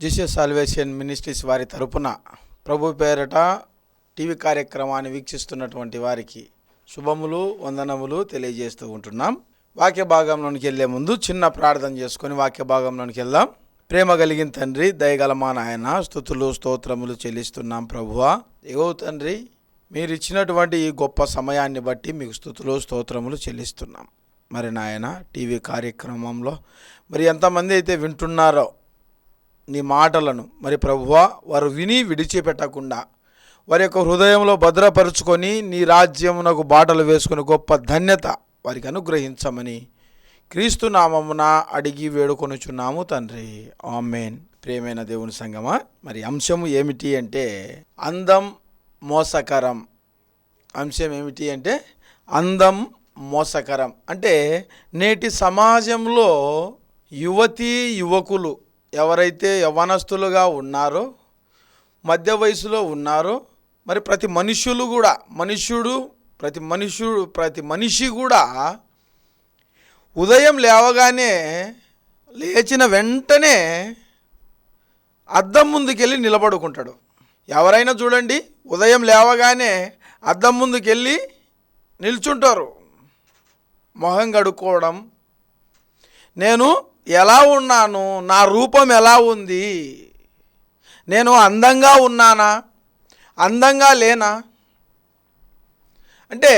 Jesus salvation ministries వారి తరపున ప్రభు పేరట టీవీ కార్యక్రమాన్ని వీక్షిస్తున్నటువంటి వారికి శుభములు వందనములు తెలియజేస్తూ ఉంటున్నాం. వాక్య భాగంలోనికి వెళ్ళే ముందు చిన్న ప్రార్థన చేసుకొని వాక్య భాగంలోనికి వెళ్దాం. ప్రేమ కలిగిన తండ్రి దయగల మా నాయన స్థుతులు స్తోత్రములు చెల్లిస్తున్నాం ప్రభువా. ఏవో తండ్రి మీరు ఇచ్చినటువంటి ఈ గొప్ప సమయాన్ని బట్టి మీకు స్థుతులు స్తోత్రములు చెల్లిస్తున్నాం. మరి నాయన టీవీ కార్యక్రమంలో మరి ఎంతమంది అయితే వింటున్నారో నీ మాటలను. మరి ప్రభువా వారు విని విడిచిపెట్టకుండా వారి యొక్క హృదయంలో భద్రపరుచుకొని నీ రాజ్యమునకు బాటలు వేసుకుని గొప్ప ధన్యత వారికి అనుగ్రహించమని క్రీస్తు నామమున అడిగి వేడుకొనుచున్నాము తండ్రి. ఆమెన్. ప్రేమైన దేవుని సంగమా మరి అంశము ఏమిటి అంటే అందం మోసకరం. అంశం ఏమిటి అంటే అందం మోసకరం. అంటే నేటి సమాజంలో యువతీ యువకులు ఎవరైతే యవనస్తులుగా ఉన్నారో మధ్య వయసులో ఉన్నారో మరి ప్రతి మనుషులు కూడా మనుష్యుడు ప్రతి మనుష్యుడు ప్రతి మనిషి కూడా ఉదయం లేవగానే లేచిన వెంటనే అద్దం ముందుకెళ్ళి నిలబడుకుంటాడు. ఎవరైనా చూడండి ఉదయం లేవగానే అద్దం ముందుకెళ్ళి నిల్చుంటారు. మొహం కడుక్కోవడం. నేను ఎలా ఉన్నాను? నా రూపం ఎలా ఉంది? నేను అందంగా ఉన్నానా? అందంగా లేనా? అంటే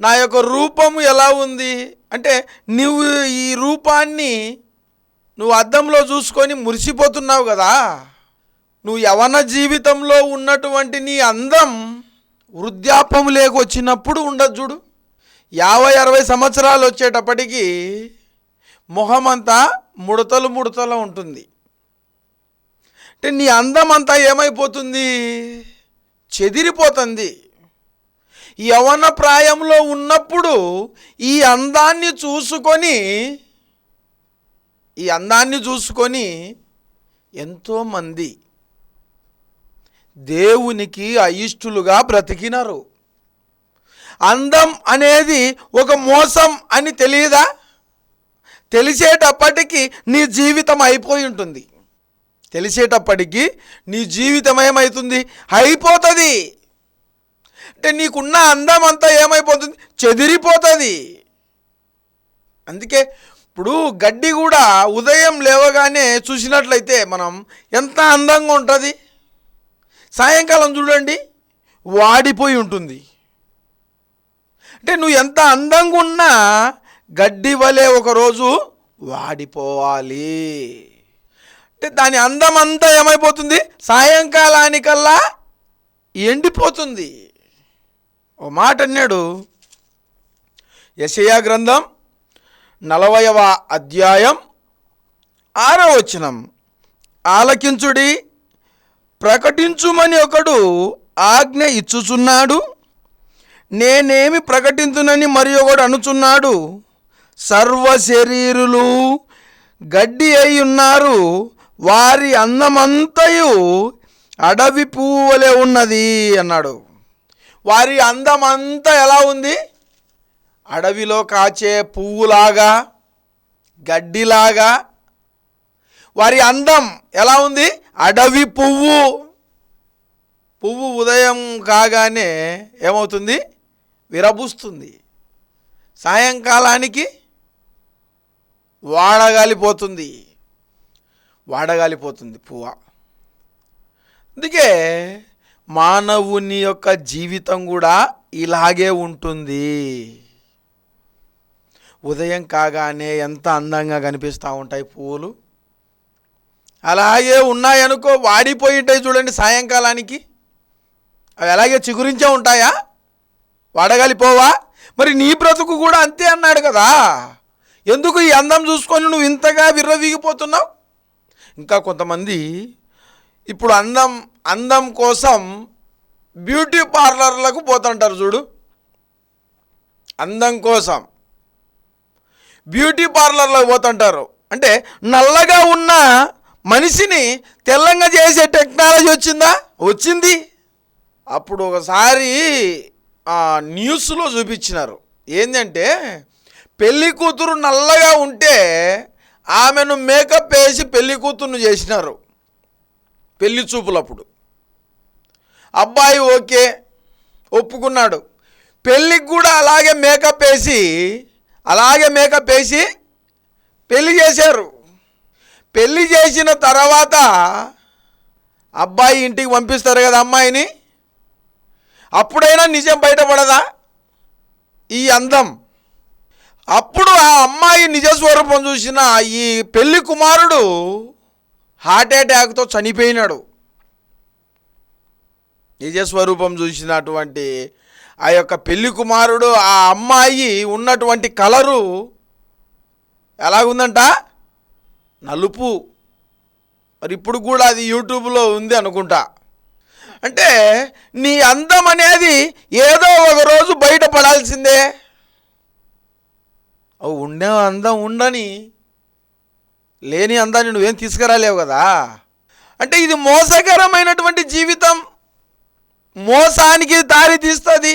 నా యొక్క రూపము ఎలా ఉంది? అంటే నువ్వు ఈ రూపాన్ని నువ్వు అద్దంలో చూసుకొని మురిసిపోతున్నావు కదా? నువ్వు యవన జీవితంలో ఉన్నటువంటి నీ అందం వృద్ధాపం లేకొచ్చినప్పుడు ఉండదు చూడు. యాభై అరవై సంవత్సరాలు వచ్చేటప్పటికి మొహం అంతా ముడతలు ముడతలు ఉంటుంది. అంటే నీ అందం అంతా ఏమైపోతుంది? చెదిరిపోతుంది. యవన ప్రాయంలో ఉన్నప్పుడు ఈ అందాన్ని చూసుకొని ఈ అందాన్ని చూసుకొని ఎంతోమంది దేవునికి అయిష్టులుగా బ్రతికినారు. అందం అనేది ఒక మోసం అని తెలియదా తెలిసేటప్పటికి నీ జీవితం అయిపోయి ఉంటుంది. తెలిసేటప్పటికి నీ జీవితం ఏమవుతుంది అయిపోతుంది. అంటే నీకున్న అందం అంతా ఏమైపోతుంది? చెదిరిపోతుంది. అందుకే ఇప్పుడు గడ్డి కూడా ఉదయం లేవగానే చూసినట్లయితే మనం ఎంత అందంగా ఉంటుంది? సాయంకాలం చూడండి వాడిపోయి ఉంటుంది. అంటే నువ్వు ఎంత అందంగా ఉన్నా గడ్డి వలె ఒకరోజు వాడిపోవాలి. అంటే దాని అందం అంతా ఏమైపోతుంది? సాయంకాలానికల్లా ఎండిపోతుంది. ఓ మాట అన్నాడు యశయా గ్రంథం నలభైవ అధ్యాయం ఆరో వచనం. ఆలకించుడి ప్రకటించుమని ఒకడు ఆజ్ఞ ఇచ్చుచున్నాడు. నేనేమి ప్రకటించునని మరి ఒకడు అనుచున్నాడు. సర్వ శరీరులు గడ్డి అయి ఉన్నారు. వారి అందమంతయు అడవి పువ్వులే ఉన్నది అన్నాడు. వారి అందమంతా ఎలా ఉంది? అడవిలో కాచే పువ్వులాగా గడ్డిలాగా. వారి అందం ఎలా ఉంది? అడవి పువ్వు. పువ్వు ఉదయం కాగానే ఏమవుతుంది? విరబుస్తుంది. సాయంకాలానికి వాడగాలిపోతుంది. వాడగాలిపోతుంది పువ్వ. అందుకే మానవుని యొక్క జీవితం కూడా ఇలాగే ఉంటుంది. ఉదయం కాగానే ఎంత అందంగా కనిపిస్తూ ఉంటాయి పువ్వులు. అలాగే ఉన్నాయనుకో వాడిపోయి ఉంటాయి చూడండి సాయంకాలానికి. అవి అలాగే చిగురించే ఉంటాయా? వాడగలిపోవా? మరి నీ బ్రతుకు కూడా అంతే అన్నాడు కదా. ఎందుకు ఈ అందం చూసుకొని నువ్వు ఇంతగా విర్రవీగిపోతున్నావు? ఇంకా కొంతమంది ఇప్పుడు అందం అందం కోసం బ్యూటీ పార్లర్లకు పోతుంటారు చూడు. అందం కోసం బ్యూటీ పార్లర్లకు పోతుంటారు. అంటే నల్లగా ఉన్న మనిషిని తెల్లంగా చేసే టెక్నాలజీ వచ్చిందా? వచ్చింది. అప్పుడు ఒకసారి న్యూస్లో చూపించినారు. ఏంటంటే పెళ్ళి కూతురు నల్లగా ఉంటే ఆమెను మేకప్ వేసి పెళ్ళి కూతురును చేసినారు. పెళ్ళి చూపులప్పుడు. అబ్బాయి ఓకే ఒప్పుకున్నాడు. పెళ్ళికి కూడా అలాగే మేకప్ వేసి అలాగే మేకప్ వేసి పెళ్ళి చేశారు. పెళ్ళి చేసిన తర్వాత అబ్బాయి ఇంటికి పంపిస్తారు కదా అమ్మాయిని? అప్పుడైనా నిజం బయటపడదా? ఈ అందం. అప్పుడు ఆ అమ్మాయి నిజ స్వరూపం చూసిన ఈ పెళ్ళి కుమారుడు హార్ట్ అటాక్తో చనిపోయినాడు. నిజ స్వరూపం చూసినటువంటి ఆ యొక్క పెళ్ళి కుమారుడు ఆ అమ్మాయి ఉన్నటువంటి కలరు ఎలాగుందంట? నలుపు. మరి ఇప్పుడు కూడా అది యూట్యూబ్లో ఉంది అనుకుంటా. అంటే నీ అందం అనేది ఏదో ఒక రోజు బయటపడాల్సిందే ఓ ఉండే అందం ఉండని లేని అందాన్ని నువ్వేం తీసుకురాలేవు కదా? అంటే ఇది మోసకరమైనటువంటి జీవితం. మోసానికి దారి తీస్తుంది.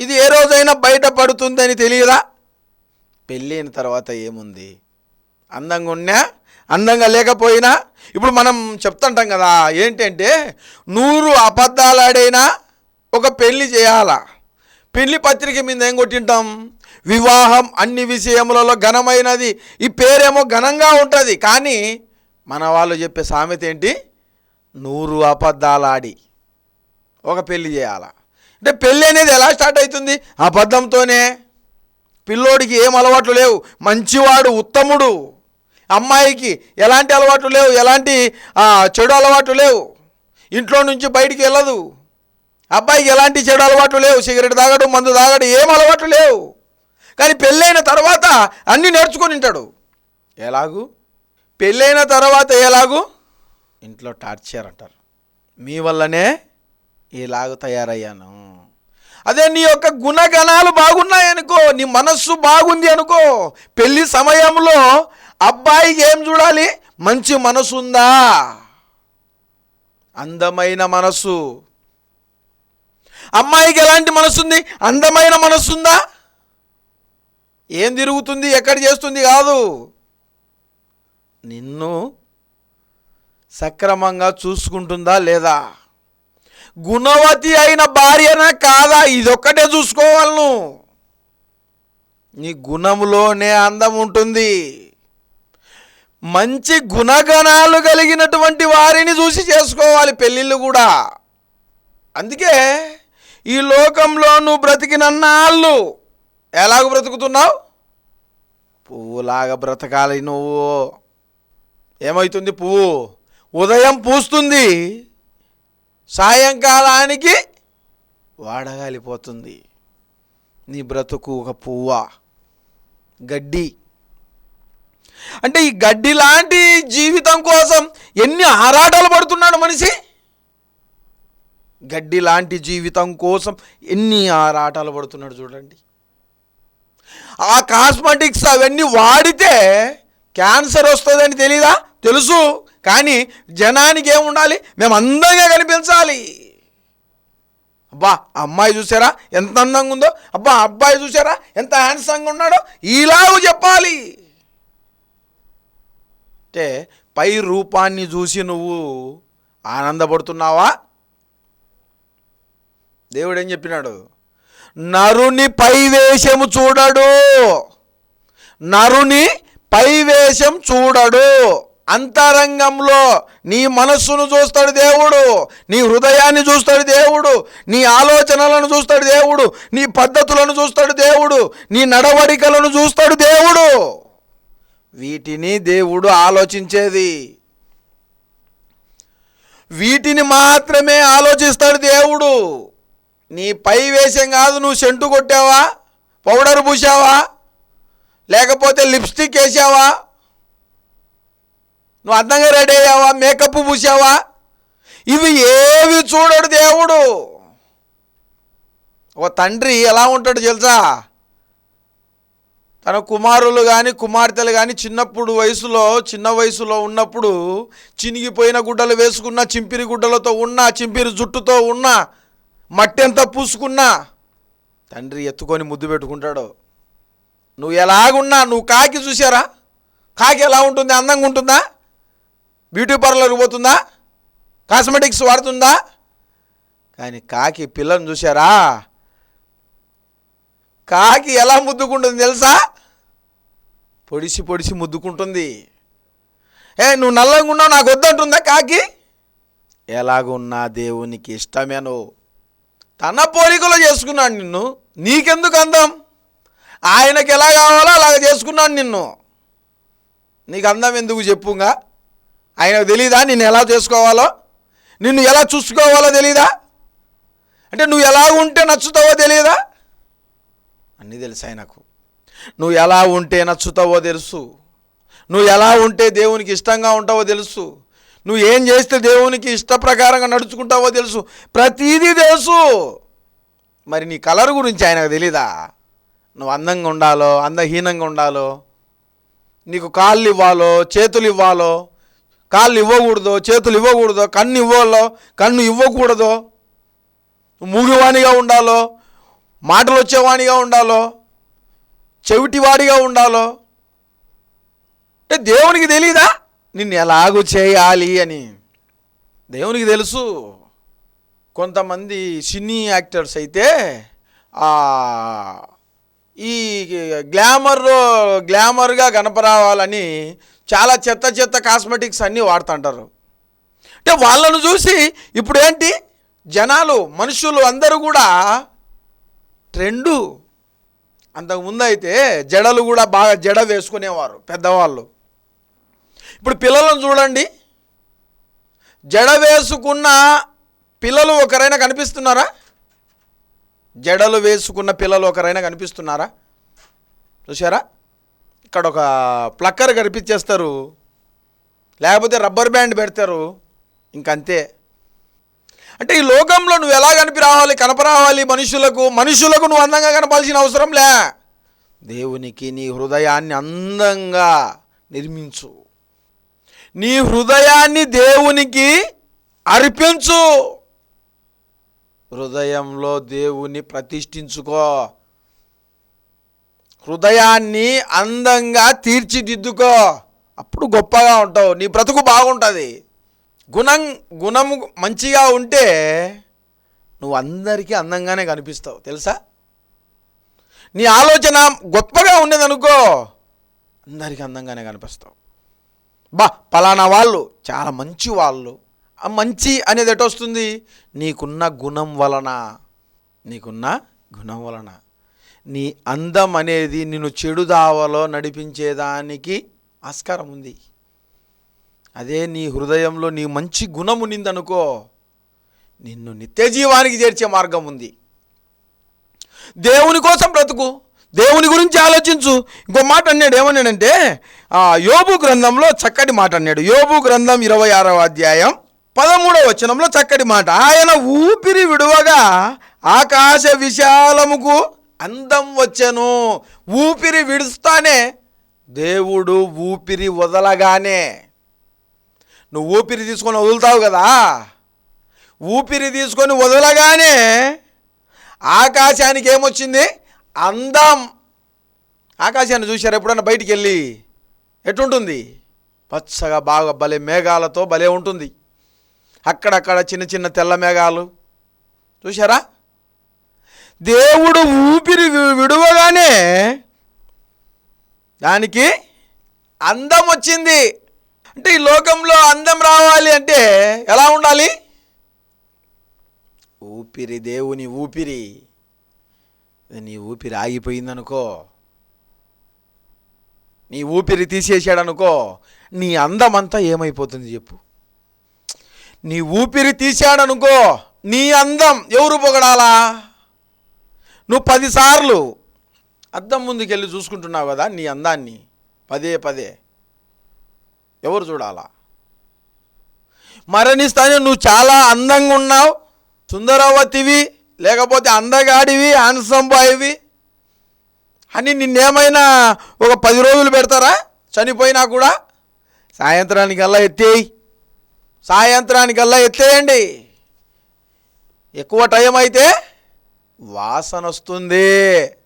ఇది ఏ రోజైనా బయటపడుతుందని తెలియదా? పెళ్ళైన తర్వాత ఏముంది? అందంగా ఉన్నా అందంగా లేకపోయినా ఇప్పుడు మనం చెప్తుంటాం కదా ఏంటంటే నూరు అబద్ధాలాడైనా ఒక పెళ్ళి చేయాలా? పెళ్ళి పత్రిక మీద ఏం కొట్టింటాం? వివాహం అన్ని విషయములలో ఘనమైనది. ఈ పేరేమో ఘనంగా ఉంటుంది. కానీ మన వాళ్ళు చెప్పే సామెత ఏంటి? నూరు అబద్ధాలాడి ఒక పెళ్ళి చేయాలా? అంటే పెళ్ళి అనేది ఎలా స్టార్ట్ అవుతుంది? అబద్ధంతోనే. పిల్లోడికి ఏం అలవాట్లు లేవు. మంచివాడు ఉత్తముడు. అమ్మాయికి ఎలాంటి అలవాట్లు లేవు. ఎలాంటి చెడు అలవాట్లు లేవు. ఇంట్లో నుంచి బయటికి వెళ్ళదు. అబ్బాయికి ఎలాంటి చెడు అలవాట్లు లేవు. సిగరెట్ తాగడు మందు తాగడం ఏం అలవాట్లు లేవు. కానీ పెళ్ళైన తర్వాత అన్నీ నేర్చుకొని ఉంటాడు ఎలాగూ? పెళ్ళైన తర్వాత ఎలాగూ? ఇంట్లో టార్చర్ అంటారు. మీ వల్లనే ఇలాగ తయారయ్యాను. అదే నీ యొక్క గుణగణాలు బాగున్నాయనుకో నీ మనస్సు బాగుంది అనుకో పెళ్ళి సమయంలో అబ్బాయికి ఏం చూడాలి? మంచి మనసు ఉందా అందమైన మనసు అమ్మాయికి ఎలాంటి మనసుంది? అందమైన మనసుందా? ఏం తిరుగుతుంది? ఎక్కడ చేస్తుంది కాదు. నిన్ను సక్రమంగా చూసుకుంటుందా లేదా? గుణవతి అయిన భార్యనా కాదా? ఇదొక్కటే చూసుకోవాలను నీ గుణములోనే అందం ఉంటుంది. మంచి గుణగణాలు కలిగినటువంటి వారిని చూసి చేసుకోవాలి పెళ్ళిళ్ళు కూడా. అందుకే ఈ లోకంలో నువ్వు బ్రతికినన్నాళ్ళు ఎలాగ బ్రతుకుతున్నావు? పువ్వులాగా బ్రతకాలి నువ్వు. ఏమవుతుంది పువ్వు? ఉదయం పూస్తుంది సాయంకాలానికి వాడగాలిపోతుంది. నీ బ్రతుకు ఒక పువ్వ? గడ్డి. అంటే ఈ గడ్డి లాంటి జీవితం కోసం ఎన్ని ఆరాట పడుతున్నాడు మనిషి గడ్డి లాంటి జీవితం కోసం ఎన్ని ఆరాటాలు పడుతున్నాడు చూడండి. ఆ కాస్మెటిక్స్ అవన్నీ వాడితే క్యాన్సర్ వస్తుందని తెలీదా? తెలుసు. కానీ జనానికి ఏముండాలి మేము అందంగా కనిపించాలి. అబ్బా అమ్మాయి చూసారా? ఎంత అందంగా ఉందో? అబ్బా అబ్బాయి చూసారా? ఎంత హ్యాండ్సంగా ఉన్నాడో? ఇలాగూ చెప్పాలి. అంటే పై రూపాన్ని చూసి నువ్వు ఆనందపడుతున్నావా? దేవుడు ఏం చెప్పినాడు? నరుని పైవేషము చూడడు. నరుని పైవేషం చూడడు. అంతరంగంలో నీ మనస్సును చూస్తాడు దేవుడు. నీ హృదయాన్ని చూస్తాడు దేవుడు. నీ ఆలోచనలను చూస్తాడు దేవుడు. నీ పద్ధతులను చూస్తాడు దేవుడు. నీ నడవడికలను చూస్తాడు దేవుడు. వీటిని దేవుడు ఆలోచించేది. వీటిని మాత్రమే ఆలోచిస్తాడు దేవుడు. నీ పై వేషం కాదు నువ్వు సెంటు కొట్టావా? పౌడర్ పూసావా? లేకపోతే లిప్స్టిక్ వేసావా? నువ్వు అందంగా రెడీ అయ్యావా? మేకప్ పూసావా? ఇవి ఏవి చూడడు దేవుడు. ఒక తండ్రి ఎలా ఉంటాడు తెలుసా? తన కుమారులు కానీ కుమార్తెలు కానీ చిన్నప్పుడు వయసులో చిన్న వయసులో ఉన్నప్పుడు చినిగిపోయిన గుడ్డలు వేసుకున్న చింపిరి గుడ్డలతో ఉన్న చింపిరి జుట్టుతో ఉన్న మట్టి ఎంత పూసుకున్నా తండ్రి ఎత్తుకొని ముద్దు పెట్టుకుంటాడు. నువ్వు ఎలాగున్నా నువ్వు కాకి చూసారా కాకి ఎలా ఉంటుంది? అందంగా ఉంటుందా? బ్యూటీ పార్లర్కి పోతుందా? కాస్మెటిక్స్ వాడుతుందా? కానీ కాకి పిల్లను చూసారా కాకి ఎలా ముద్దుకుంటుంది తెలుసా? పొడిసి పొడిసి ముద్దుకుంటుంది. ఏ నువ్వు నల్లంగా ఉన్నావు నాకు వద్దంటుందా కాకి? ఎలాగున్నా దేవునికి ఇష్టమేను తన పోలికలో చేసుకున్నాడు నిన్ను. నీకెందుకు అందం? ఆయనకి ఎలా కావాలో అలాగ చేసుకున్నాడు నిన్ను. నీకు అందం ఎందుకు చెప్పుగా? ఆయనకు తెలీదా నిన్ను ఎలా చేసుకోవాలో? నిన్ను ఎలా చూసుకోవాలో తెలీదా? అంటే నువ్వు ఎలా ఉంటే నచ్చుతావో తెలియదా అన్నీ తెలుసు ఆయనకు నువ్వు ఎలా ఉంటే నచ్చుతావో తెలుసు. నువ్వు ఎలా ఉంటే దేవునికి ఇష్టంగా ఉంటావో తెలుసు. నువ్వు ఏం చేస్తే దేవునికి ఇష్ట ప్రకారంగా నడుచుకుంటావో తెలుసు. ప్రతిదీ తెలుసు. మరి నీ కలర్ గురించి ఆయనకు తెలీదా? నువ్వు అందంగా ఉండాలో అందహీనంగా ఉండాలో? నీకు కాళ్ళు ఇవ్వాలో చేతులు ఇవ్వాలో? కాళ్ళు ఇవ్వకూడదో చేతులు ఇవ్వకూడదో కన్ను ఇవ్వాలో కన్ను ఇవ్వకూడదో? మూగివాణిగా ఉండాలో? మాటలు వచ్చేవాణిగా ఉండాలో? చెవిటివాడిగా ఉండాలో? అంటే దేవునికి తెలీదా? నిన్ను ఎలాగూ చేయాలి అని. దేవునికి తెలుసు కొంతమంది సినీ యాక్టర్స్ అయితే ఈ గ్లామర్ గ్లామర్గా కనపరావాలని చాలా చెత్త చెత్త కాస్మెటిక్స్ అన్నీ వాడుతుంటారు. అంటే వాళ్ళను చూసి ఇప్పుడు ఏంటి జనాలు మనుషులు అందరూ కూడా ట్రెండు. అంతకుముందు అయితే జడలు కూడా బాగా జడ వేసుకునేవారు పెద్దవాళ్ళు. ఇప్పుడు పిల్లలను చూడండి. జడ వేసుకున్న పిల్లలు ఒకరైనా కనిపిస్తున్నారా? జడలు వేసుకున్న పిల్లలు ఒకరైనా కనిపిస్తున్నారా? చూసారా ఇక్కడ ఒక ప్లక్కర్ కనిపించేస్తారు. లేకపోతే రబ్బర్ బ్యాండ్ పెడతారు. ఇంకంతే. అంటే ఈ లోకంలో నువ్వు ఎలా కనిపి రావాలి కనపరావాలి మనుషులకు? మనుషులకు నువ్వు అందంగా కనపాల్సిన అవసరం లే. దేవునికి నీ హృదయాన్ని అందంగా నిర్మించు. నీ హృదయాన్ని దేవునికి అర్పించు. హృదయంలో దేవుని ప్రతిష్ఠించుకో. హృదయాన్ని అందంగా తీర్చిదిద్దుకో. అప్పుడు గొప్పగా ఉంటావు. నీ బ్రతుకు బాగుంటుంది. గుణం గుణము మంచిగా ఉంటే నువ్వు అందరికీ అందంగానే కనిపిస్తావు. తెలుసా? నీ ఆలోచన గొప్పగా ఉండేదనుకో అందరికీ అందంగానే కనిపిస్తావు. బా పలానా వాళ్ళు చాలా మంచి వాళ్ళు. ఆ మంచి అనేది ఎటు వస్తుంది? నీకున్న గుణం వలన. నీకున్న గుణం వలన. నీ అందం అనేది నిన్ను చెడు దావలో నడిపించేదానికి ఆస్కారం ఉంది. అదే నీ హృదయంలో నీ మంచి గుణం ఉన్నిందనుకో నిన్ను నిత్యజీవానికి చేర్చే మార్గం ఉంది. దేవుని కోసం బ్రతుకు. దేవుని గురించి ఆలోచించు. ఇంకో మాట అన్నాడు ఏమన్నాడంటే ఆ, యోబు గ్రంథంలో చక్కటి మాట అన్నాడు. యోబు గ్రంథం ఇరవై ఆరవ అధ్యాయం పదమూడవ వచనంలో చక్కటి మాట. ఆయన ఊపిరి విడువగా ఆకాశ విశాలముకు అందం వచ్చెను. ఊపిరి విడుస్తానే దేవుడు ఊపిరి వదలగానే. నువ్వు ఊపిరి తీసుకొని వదులుతావు కదా. ఊపిరి తీసుకొని వదలగానే ఆకాశానికి ఏమొచ్చింది? అందం. ఆకాశాన్ని చూశారు ఎప్పుడన్నా బయటికి వెళ్ళి ఎటుంటుంది పచ్చగా బాగా భలే మేఘాలతో భలే ఉంటుంది. అక్కడక్కడ చిన్న చిన్న తెల్ల మేఘాలు. చూశారా? దేవుడు ఊపిరి విడువగానే దానికి అందం వచ్చింది. అంటే ఈ లోకంలో అందం రావాలి అంటే ఎలా ఉండాలి? ఊపిరి దేవుని ఊపిరి. నీ ఊపిరి ఆగిపోయిందనుకో నీ ఊపిరి తీసేసాడనుకో నీ అందమంతా ఏమైపోతుంది చెప్పు. నీ ఊపిరి తీసాడనుకో నీ అందం ఎవరు పొగడాలా? నువ్వు పదిసార్లు అద్దం ముందుకెళ్ళి చూసుకుంటున్నావు కదా నీ అందాన్ని పదే పదే. ఎవరు చూడాలా? మరణిస్తానే నువ్వు చాలా అందంగా ఉన్నావు సుందరవతివి లేకపోతే అందగాడివి హ్యాండ్సమ్ బాయ్వి అని నిన్నేమైనా ఒక పది రోజులు పెడతారా? చనిపోయినా కూడా? సాయంత్రానికల్లా ఎత్తేయి. సాయంత్రానికల్లా ఎత్తేయండి. ఎక్కువ టైం అయితే వాసన వస్తుంది.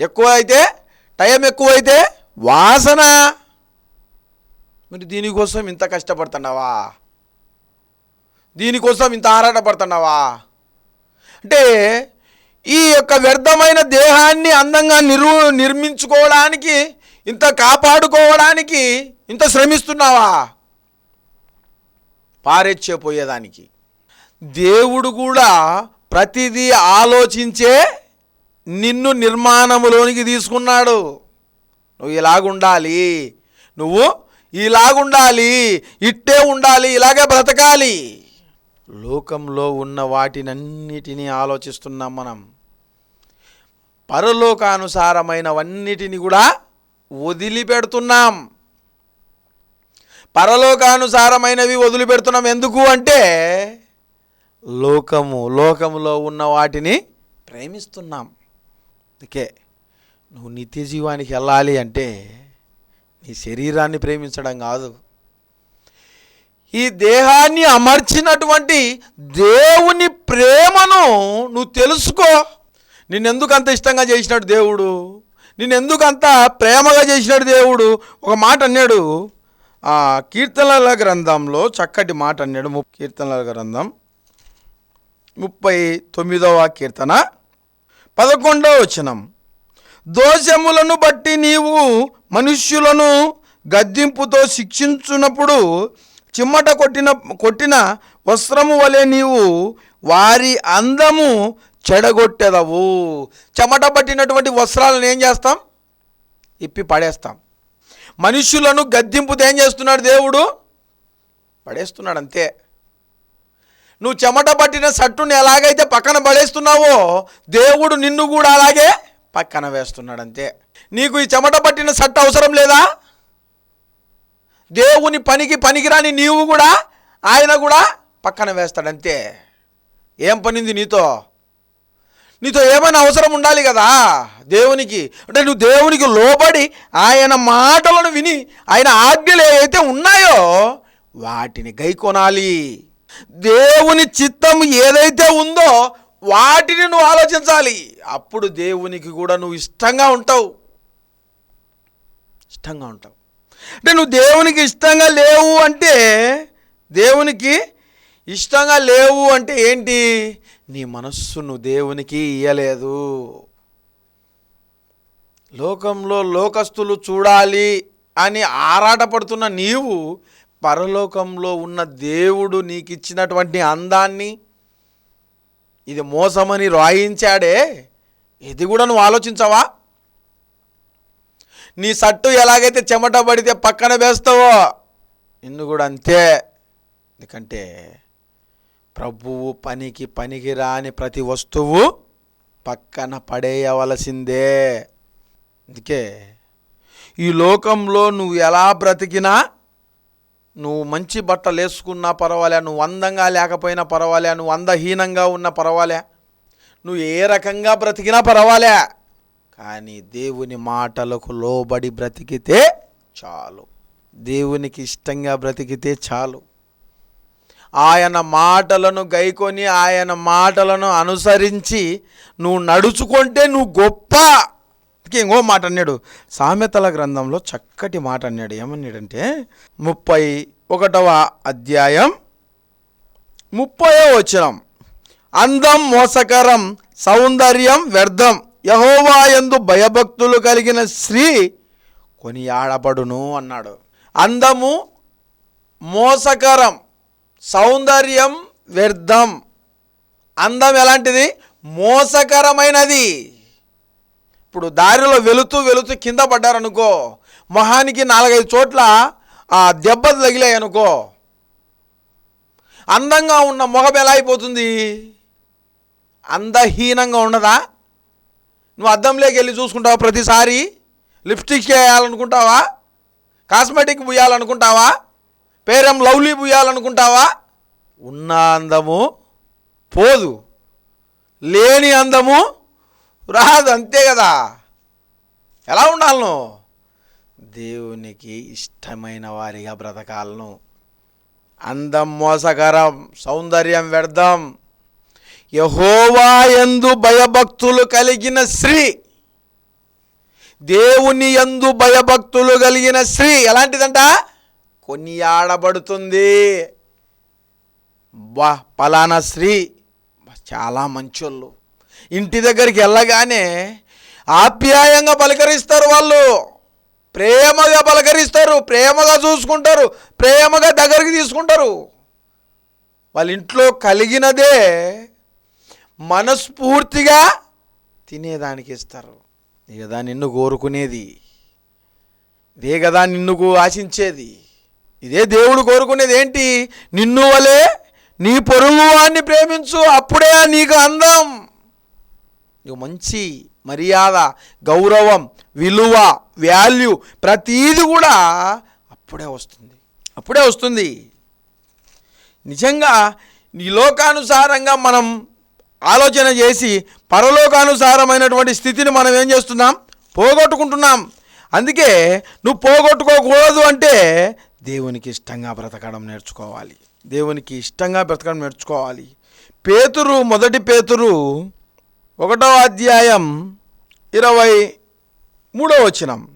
ఎక్కువ అయితే టైం ఎక్కువైతే వాసన. మరి దీనికోసం ఇంత కష్టపడుతున్నావా? దీనికోసం ఇంత ఆరాటపడుతున్నావా? అంటే ఈ యొక్క వ్యర్థమైన దేహాన్ని అందంగా నిరు నిర్మించుకోవడానికి ఇంత కాపాడుకోవడానికి ఇంత శ్రమిస్తున్నావా? పారెచ్చపోయేదానికి. దేవుడు కూడా ప్రతిదీ ఆలోచించే నిన్ను నిర్మాణములోనికి తీసుకున్నాడు. నువ్వు ఇలాగుండాలి. నువ్వు ఇలాగుండాలి. ఇట్టే ఉండాలి. ఇలాగే బ్రతకాలి. లోకంలో ఉన్న వాటినన్నిటినీ ఆలోచిస్తున్నాం మనం. పరలోకానుసారమైనవన్నిటిని కూడా వదిలిపెడుతున్నాం. పరలోకానుసారమైనవి వదిలిపెడుతున్నాం ఎందుకు అంటే లోకము లోకములో ఉన్న వాటిని ప్రేమిస్తున్నాం. అందుకే నువ్వు నిత్య జీవానికి వెళ్ళాలి అంటే నీ శరీరాన్ని ప్రేమించడం కాదు. ఈ దేహాన్ని అమర్చినటువంటి దేవుని ప్రేమను నువ్వు తెలుసుకో. నిన్నెందుకు అంత ఇష్టంగా చేసినాడు దేవుడు? నిన్నెందుకు అంత ప్రేమగా చేసినాడు దేవుడు? ఒక మాట అన్నాడు. ఆ కీర్తనల గ్రంథంలో చక్కటి మాట అన్నాడు. ము- కీర్తనల గ్రంథం ముప్పై తొమ్మిదవ కీర్తన. పదకొండవ వచనం. దోషములను బట్టి నీవు మనుష్యులను గద్దింపుతో శిక్షించున్నప్పుడు చిమ్మట కొట్టిన కొట్టిన వస్త్రము వలె నీవు వారి అందము చెడగొట్టెదవు. చెమట పట్టినటువంటి వస్త్రాలను ఏం చేస్తాం? ఇప్పి పడేస్తాం. మనుషులను గద్దింపుతో ఏం చేస్తున్నాడు దేవుడు? పడేస్తున్నాడు అంతే. నువ్వు చెమట పట్టిన సట్టుని ఎలాగైతే పక్కన పడేస్తున్నావో దేవుడు నిన్ను కూడా అలాగే పక్కన వేస్తున్నాడు అంతే. నీకు ఈ చెమట పట్టిన సట్టు అవసరం లేదా? దేవుని పనికి పనికిరాని నీవు కూడా ఆయన కూడా పక్కన వేస్తాడు అంతే. ఏం పనింది నీతో? నీతో ఏమైనా అవసరం ఉండాలి కదా దేవునికి. అంటే నువ్వు దేవునికి లోబడి ఆయన మాటలను విని ఆయన ఆజ్ఞలు ఏవైతే ఉన్నాయో వాటిని గైకొనాలి. దేవుని చిత్తం ఏదైతే ఉందో వాటిని నువ్వు ఆలోచించాలి. అప్పుడు దేవునికి కూడా నువ్వు ఇష్టంగా ఉంటావు. ఇష్టంగా ఉంటావు. అంటే నువ్వు దేవునికి ఇష్టంగా లేవు అంటే దేవునికి ఇష్టంగా లేవు అంటే ఏంటి? నీ మనస్సు నువ్వు దేవునికి ఇయ్యలేదు. లోకంలో లోకస్తులు చూడాలి అని ఆరాటపడుతున్న నీవు పరలోకంలో ఉన్న దేవుడు నీకు ఇచ్చినటువంటి అందాన్ని ఇది మోసమని రాయించాడే. ఇది కూడా నువ్వు ఆలోచించవా? నీ సట్టు ఎలాగైతే చెమట పడితే పక్కన వేస్తావో? నిన్ను కూడా అంతే. ఎందుకంటే ప్రభువు పనికి పనికి రాని ప్రతి వస్తువు పక్కన పడేయవలసిందే. అందుకే ఈ లోకంలో నువ్వు ఎలా బ్రతికినా నువ్వు మంచి బట్టలు వేసుకున్నా పర్వాలే నువ్వు అందంగా లేకపోయినా పర్వాలే నువ్వు అందహీనంగా ఉన్నా పర్వాలే నువ్వు ఏ రకంగా బ్రతికినా పర్వాలే. కానీ దేవుని మాటలకు లోబడి బ్రతికితే చాలు. దేవునికి ఇష్టంగా బ్రతికితే చాలు. ఆయన మాటలను గైకొని ఆయన మాటలను అనుసరించి నువ్వు నడుచుకుంటే నువ్వు గొప్ప. ఇంకో మాట అన్నాడు. సామెతల గ్రంథంలో చక్కటి మాట అన్నాడు. ఏమన్నాడంటే ముప్పై ఒకటవ అధ్యాయం ముప్పయో వచనం. అందం మోసకరం సౌందర్యం వ్యర్థం. యహోవాయందు భయభక్తులు కలిగిన స్త్రీ కొనియాడబడును అన్నాడు. అందము మోసకరం సౌందర్యం వ్యర్థం. అందం ఎలాంటిది? మోసకరమైనది. ఇప్పుడు దారిలో వెళుతూ వెళుతూ కింద పడ్డారనుకో మొహానికి నాలుగైదు చోట్ల ఆ దెబ్బలు తగిలాయి అనుకో అందంగా ఉన్న మొహం ఎలా అయిపోతుంది? అందహీనంగా ఉన్నదా? నువ్వు అద్దంలోకి వెళ్ళి చూసుకుంటావా? ప్రతిసారి లిప్స్టిక్ వేయాలనుకుంటావా కాస్మెటిక్ పూయాలనుకుంటావా పేరం లవ్లీ పూయాలనుకుంటావా ఉన్న అందము పోదు. లేని అందము రాదు అంతే కదా? ఎలా ఉండాలను దేవునికి ఇష్టమైన వారిగా బ్రతకాలను అందం మోసకరం సౌందర్యం వ్యర్థం. యహోవాయందు భయభక్తులు కలిగిన స్త్రీ దేవుని యందు భయభక్తులు కలిగిన స్త్రీ ఎలాంటిదంట? కొనియాడబడుతుంది. బా పలానా స్త్రీ చాలా మంచోళ్ళు. ఇంటి దగ్గరికి వెళ్ళగానే ఆప్యాయంగా పలకరిస్తారు వాళ్ళు. ప్రేమగా పలకరిస్తారు ప్రేమగా చూసుకుంటారు ప్రేమగా దగ్గరికి తీసుకుంటారు. వాళ్ళ ఇంట్లో కలిగినదే మనస్ఫూర్తిగా తినేదానికి ఇస్తారు. ఇదే కదా నిన్ను కోరుకునేది. ఇదే కదా నిన్ను ఆశించేది. ఇదే దేవుడు కోరుకునేది ఏంటి? నిన్ను వలే నీ పొరుగు వాడిని ప్రేమించు అప్పుడే నీకు అందం. నీకు మంచి మర్యాద గౌరవం విలువ వాల్యూ ప్రతీది కూడా అప్పుడే వస్తుంది. అప్పుడే వస్తుంది. నిజంగా ఈ లోకానుసారంగా మనం ఆలోచన చేసి పరలోకానుసారమైనటువంటి స్థితిని మనం ఏం చేస్తున్నాం? పోగొట్టుకుంటున్నాం. అందుకే నువ్వు పోగొట్టుకోకూడదు అంటే దేవునికి ఇష్టంగా బ్రతకడం నేర్చుకోవాలి. దేవునికి ఇష్టంగా బ్రతకడం నేర్చుకోవాలి. పేతురు మొదటి పేతురు ఒకటో అధ్యాయం ఇరవై మూడో వచనం.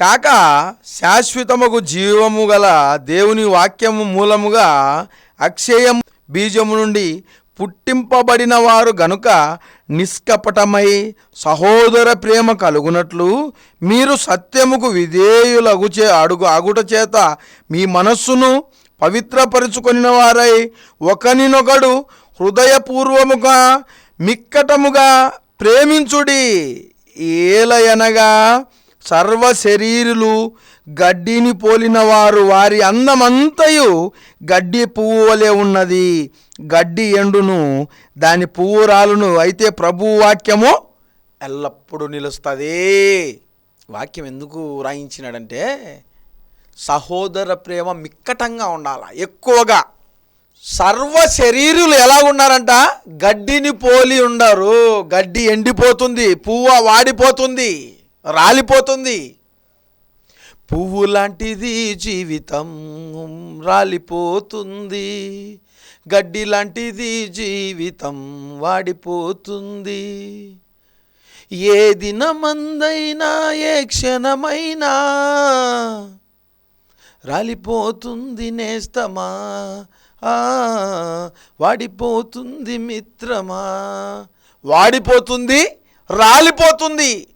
కాక శాశ్వతముకు జీవము గల దేవుని వాక్యము మూలముగా అక్షయం బీజము నుండి పుట్టింపబడిన వారు గనుక నిష్కపటమై సహోదర ప్రేమ కలుగునట్లు మీరు సత్యముకు విధేయులగుచే అడుగు అగుట చేత మీ మనస్సును పవిత్రపరుచుకొనిన వారై ఒకనినొకడు హృదయపూర్వముగా మిక్కటముగా ప్రేమించుడి. ఏలయనగా సర్వ శరీరులు గడ్డిని పోలినవారు వారి అందమంతయు గడ్డి పువ్వు వలె ఉన్నది. గడ్డి ఎండును దాని పువ్వు రాలును అయితే ప్రభు వాక్యము ఎల్లప్పుడూ నిలుస్తుంది. వాక్యం ఎందుకు రాయించినాడంటే సహోదర ప్రేమ మిక్కటంగా ఉండాల? ఎక్కువగా. సర్వ శరీరులు ఎలా ఉన్నారంట గడ్డిని పోలి ఉండరు. గడ్డి ఎండిపోతుంది పువ్వు వాడిపోతుంది రాలిపోతుంది. పువ్వు లాంటిది జీవితం రాలిపోతుంది. గడ్డి లాంటిది జీవితం వాడిపోతుంది. ఏ దినమందైనా ఏ క్షణమైనా రాలిపోతుంది నేస్తమా? ఆ, వాడిపోతుంది మిత్రమా? వాడిపోతుంది రాలిపోతుంది.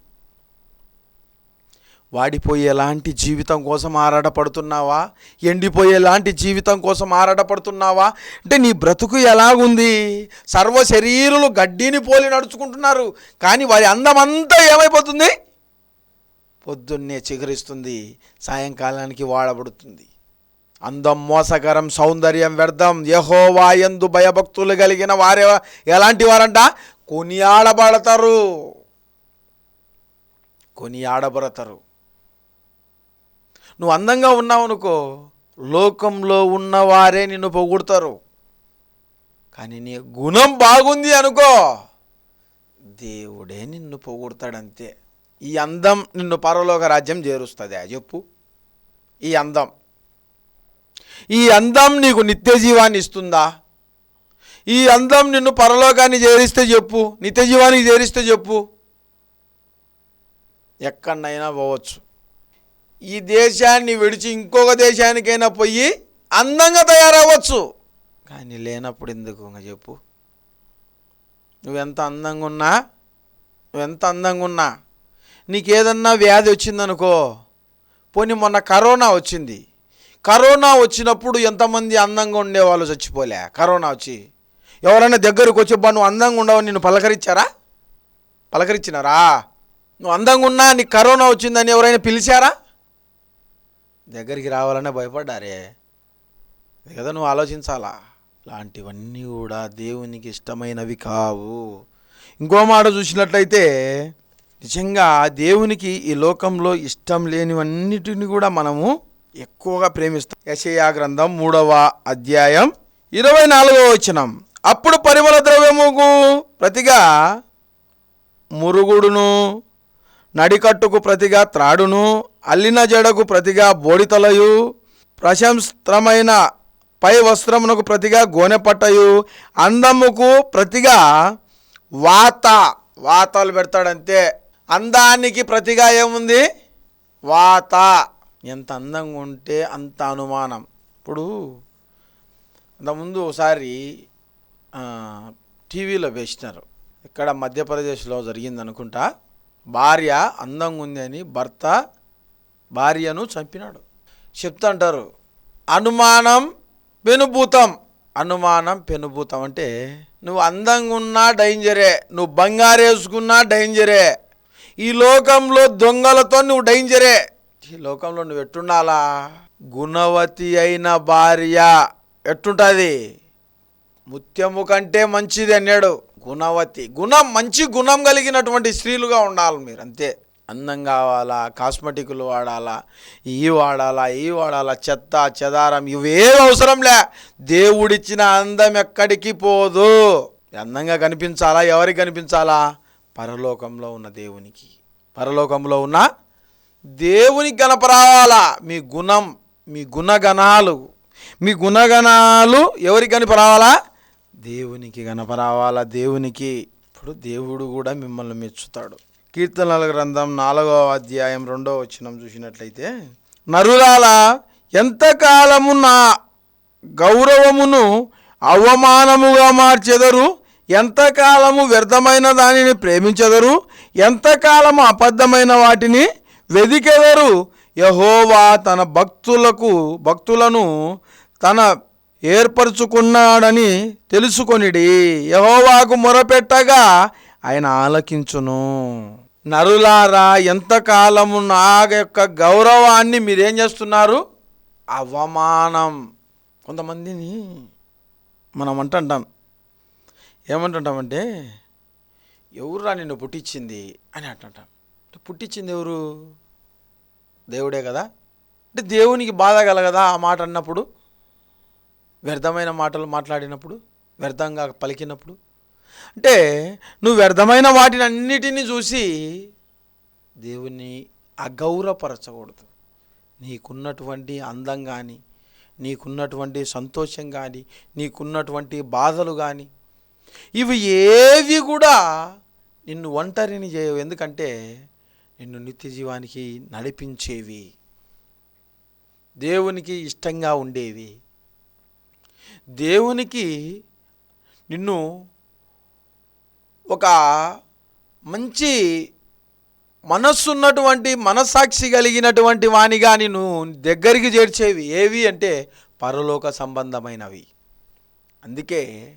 వాడిపోయేలాంటి జీవితం కోసం ఆరాటపడుతున్నావా? ఎండిపోయేలాంటి జీవితం కోసం ఆరాటపడుతున్నావా? అంటే నీ బ్రతుకు ఎలాగుంది? సర్వ శరీరులు గడ్డిని పోలి నడుచుకుంటున్నారు కానీ వారి అందమంతా ఏమైపోతుంది? పొద్దున్నే చిగురిస్తుంది సాయంకాలానికి వాడబడుతుంది. అందం మోసకరం సౌందర్యం వ్యర్థం యహోవాయందు భయభక్తులు కలిగిన వారే ఎలాంటి వారంట? కొనియాడబడతారు. కొనియాడబడతారు. నువ్వు అందంగా ఉన్నావు అనుకో లోకంలో ఉన్నవారే నిన్ను పొగుడతారు. కానీ నీ గుణం బాగుంది అనుకో దేవుడే నిన్ను పొగుడతాడంతే. ఈ అందం నిన్ను పరలోక రాజ్యం చేరుస్తుంది చెప్పు. ఈ అందం. ఈ అందం నీకు నిత్య జీవాన్ని ఇస్తుందా? ఈ అందం నిన్ను పరలోకాన్ని చేరిస్తే చెప్పు నిత్య జీవానికి చేరిస్తే చెప్పు. ఎక్కడైనా పోవచ్చు. ఈ దేశాన్ని విడిచి ఇంకొక దేశానికైనా పోయి అందంగా తయారవ్వచ్చు. కానీ లేనప్పుడు ఎందుకు ఇంకా చెప్పు? నువ్వెంత అందంగా ఉన్నా నువ్వెంత అందంగా ఉన్నా నీకేదన్నా వ్యాధి వచ్చిందనుకో పోనీ మొన్న కరోనా వచ్చింది. కరోనా వచ్చినప్పుడు ఎంతమంది అందంగా ఉండేవాళ్ళు చచ్చిపోలే. కరోనా వచ్చి ఎవరైనా దగ్గరకు వచ్చి బా నువ్వు అందంగా ఉండవు నిన్ను పలకరించారా? పలకరించినారా? నువ్వు అందంగా ఉన్నా నీకు కరోనా వచ్చిందని ఎవరైనా పిలిచారా? దగ్గరికి రావాలనే భయపడ్డారే ఇది కదా నువ్వు ఆలోచించాలా? లాంటివన్నీ కూడా దేవునికి ఇష్టమైనవి కావు. ఇంకో మాట చూసినట్లయితే నిజంగా దేవునికి ఈ లోకంలో ఇష్టం లేనివన్నిటిని కూడా మనము ఎక్కువగా ప్రేమిస్తాం. యశయా గ్రంథం మూడవ అధ్యాయం ఇరవై నాలుగవ వచనం. అప్పుడు పరిమళ ద్రవ్యముకు ప్రతిగా మురుగుడును నడికట్టుకు ప్రతిగా త్రాడును అల్లిన జడకు ప్రతిగా బోడితలయు ప్రశంస్త్రమైన పై వస్త్రమునకు ప్రతిగా గోనెపట్టయు అందముకు ప్రతిగా వాత వాతలు పెడతాడంతే. అందానికి ప్రతిగా ఏముంది? వాత. ఎంత అందంగా ఉంటే అంత అనుమానం. ఇప్పుడు అంతకుముందు ఒకసారి టీవీలో వేసినారు. ఇక్కడ మధ్యప్రదేశ్లో జరిగింది అనుకుంటా భార్య అందంగా ఉంది అని భర్త భార్యను చంపినాడు. చెప్తుంటారు అనుమానం పెనుభూతం. అనుమానం పెనుభూతం అంటే నువ్వు అందంగా ఉన్నా డేంజరే నువ్వు బంగారు వేసుకున్నా డేంజరే ఈ లోకంలో దొంగలతో నువ్వు డేంజరే ఈ లోకంలో నువ్వు ఎట్టుండాలా? గుణవతి అయిన భార్య ఎట్టుంటుంది? ముత్యము కంటే మంచిది అన్నాడు. గుణవతి గుణం మంచి గుణం కలిగినటువంటి స్త్రీలుగా ఉండాలి మీరు అంతే. అందం కావాలా కాస్మెటిక్లు వాడాలా ఈ వాడాలా ఈ వాడాలా చెత్త చెదారం ఇవేం అవసరంలే దేవుడిచ్చిన అందం ఎక్కడికి పోదు. అందంగా కనిపించాలా ఎవరికి కనిపించాలా? పరలోకంలో ఉన్న దేవునికి. పరలోకంలో ఉన్న దేవునికి కనపరావాలా మీ గుణం మీ గుణగణాలు. మీ గుణగణాలు ఎవరికి కనపరావాలా దేవునికి కనపరావాలా దేవునికి ఇప్పుడు దేవుడు కూడా మిమ్మల్ని మెచ్చుతాడు. కీర్తనల గ్రంథం నాలుగవ అధ్యాయం రెండవ వచనం చూసినట్లయితే నరులాల ఎంతకాలము నా గౌరవమును అవమానముగా మార్చెదరు? ఎంతకాలము వ్యర్థమైన దానిని ప్రేమించెదరు? ఎంతకాలము అబద్ధమైన వాటిని వెదికెదరు? యహోవా తన భక్తులకు భక్తులను తన ఏర్పరచుకున్నాడని తెలుసుకొనిడి యహోవాకు మొరపెట్టగా ఆయన ఆలకించును. నరులారా ఎంతకాలము నా యొక్క గౌరవాన్ని మీరేం చేస్తున్నారు? అవమానం. కొంతమందిని మనం అంటుంటాం. ఏమంటుంటామంటే ఎవరురా నిన్ను పుట్టించింది? అని అంటుంటాం. పుట్టించింది ఎవరు? దేవుడే కదా. అంటే దేవునికి బాధ కలగదా? ఆ మాట అన్నప్పుడు వ్యర్థమైన మాటలు మాట్లాడినప్పుడు వ్యర్థంగా పలికినప్పుడు? అంటే నువ్వు వ్యర్థమైన వాటిని అన్నిటినీ చూసి దేవుని అగౌరవపరచకూడదు. నీకున్నటువంటి అందం కానీ నీకున్నటువంటి సంతోషం కానీ నీకున్నటువంటి బాధలు కానీ ఇవి ఏవి కూడా నిన్ను ఒంటరిని చేయవు. ఎందుకంటే నిన్ను నిత్య జీవానికి నడిపించేవి. దేవునికి ఇష్టంగా ఉండేవి. దేవునికి నిన్ను ఒక మంచి మనస్సున్నటువంటి మనస్సాక్షి కలిగినటువంటి వానిగా నిన్ను దగ్గరికి చేర్చేవి ఏవి అంటే పరలోక సంబంధమైనవి. అందుకే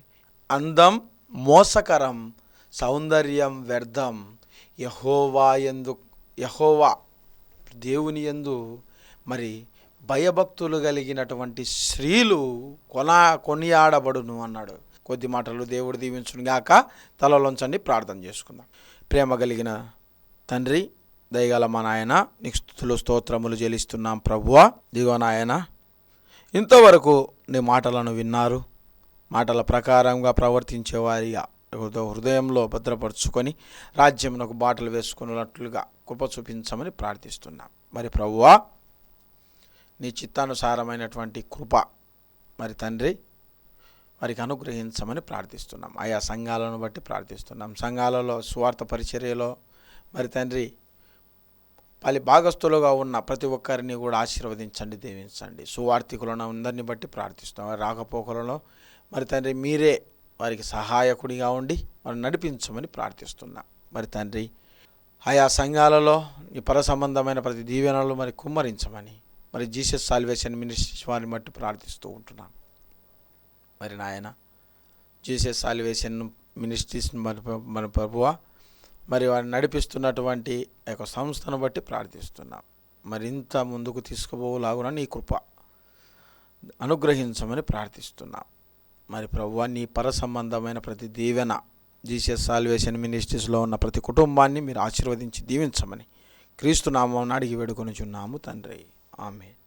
అందం మోసకరం సౌందర్యం వ్యర్థం. యహోవా ఎందు యహోవా దేవుని యందు మరి భయభక్తులు కలిగినటువంటి స్త్రీలు కొనా కొనియాడబడును అన్నాడు. కొద్ది మాటలు దేవుడు దీవించును గాక తలలోంచండి ప్రార్థన చేసుకుందాం. ప్రేమ కలిగిన తండ్రి దయగల మా నాయన నీకు స్తుతులు స్తోత్రములు చెల్లిస్తున్నాం ప్రభువ. దిగో నాయన ఇంతవరకు నీ మాటలను విన్నారు. మాటల ప్రకారంగా ప్రవర్తించేవారిగా హృదయంలో భద్రపరుచుకొని రాజ్యమునకు బాటలు వేసుకున్నట్లుగా కృప చూపించమని ప్రార్థిస్తున్నాం. మరి ప్రభువా నీ చిత్తానుసారమైనటువంటి కృప మరి తండ్రి వారికి అనుగ్రహించమని ప్రార్థిస్తున్నాం. ఆయా సంఘాలను బట్టి ప్రార్థిస్తున్నాం. సంఘాలలో స్వార్థ పరిచర్యలో మరి తండ్రి పలి భాగస్థులుగా ఉన్న ప్రతి ఒక్కరిని కూడా ఆశీర్వదించండి దీవించండి. సువార్థికులను అందరిని బట్టి ప్రార్థిస్తున్నాం. వారి రాకపోకలలో మరి తండ్రి మీరే వారికి సహాయకుడిగా ఉండి మనం నడిపించమని ప్రార్థిస్తున్నాం. మరి తండ్రి ఆయా సంఘాలలో ఈ పర సంబంధమైన ప్రతి దీవెనలు మరి కుమ్మరించమని మరి జీసస్ సాల్వేషన్ మినిస్ట్రీస్ వారిని బట్టి ప్రార్థిస్తూ ఉంటున్నాను. మరి నాయన జీసస్ సాల్వేషన్ మినిస్ట్రీస్ మన మన ప్రభువ మరి వారిని నడిపిస్తున్నటువంటి యొక్క సంస్థను బట్టి ప్రార్థిస్తున్నాం. మరి ఇంత ముందుకు తీసుకుపోలాగున నీ కృప అనుగ్రహించమని ప్రార్థిస్తున్నాం. మరి ప్రభువా నీ పర సంబంధమైన ప్రతి దీవెన జీసస్ సాల్వేషన్ మినిస్ట్రీస్లో ఉన్న ప్రతి కుటుంబాన్ని మీరు ఆశీర్వదించి దీవించమని క్రీస్తు నామం అడిగి వేడుకొని చున్నాము తండ్రి. Amen.